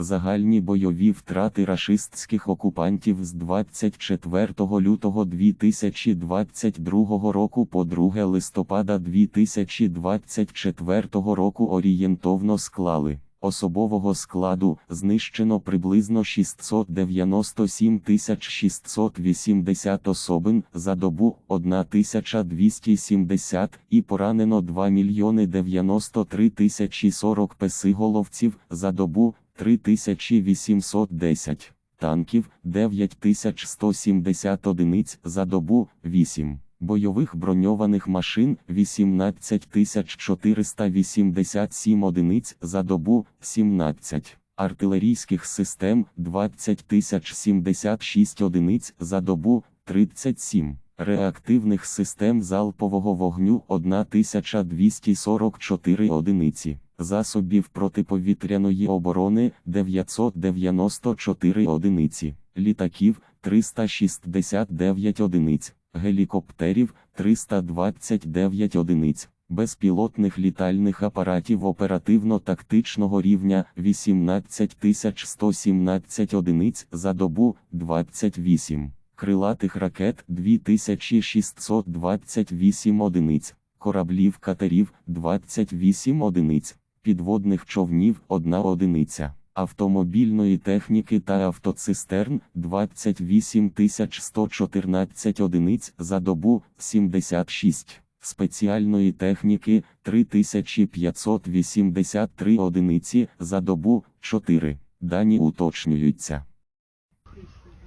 Загальні бойові втрати рашистських окупантів з 24 лютого 2022 року по 2 листопада 2024 року орієнтовно склали. Особового складу знищено приблизно 697 680 особин за добу 1270 і поранено 2 мільйони 93 тисячі 40 песиголовців за добу 3810 танків 9170 одиниць за добу 8. Бойових броньованих машин 18487 одиниць за добу 17, артилерійських систем 20076 одиниць за добу 37, реактивних систем залпового вогню 1244 одиниці, засобів протиповітряної оборони 994 одиниці, літаків 369 одиниць гелікоптерів 329 одиниць, безпілотних літальних апаратів оперативно-тактичного рівня 18117 одиниць за добу 28, крилатих ракет 2628 одиниць, кораблів катерів 28 одиниць, підводних човнів 1 одиниця автомобільної техніки та автоцистерн 28 114 одиниць за добу 76, спеціальної техніки 3583 одиниці за добу 4. Дані уточнюються.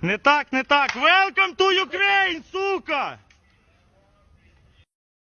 Не так, не так. Welcome to Ukraine!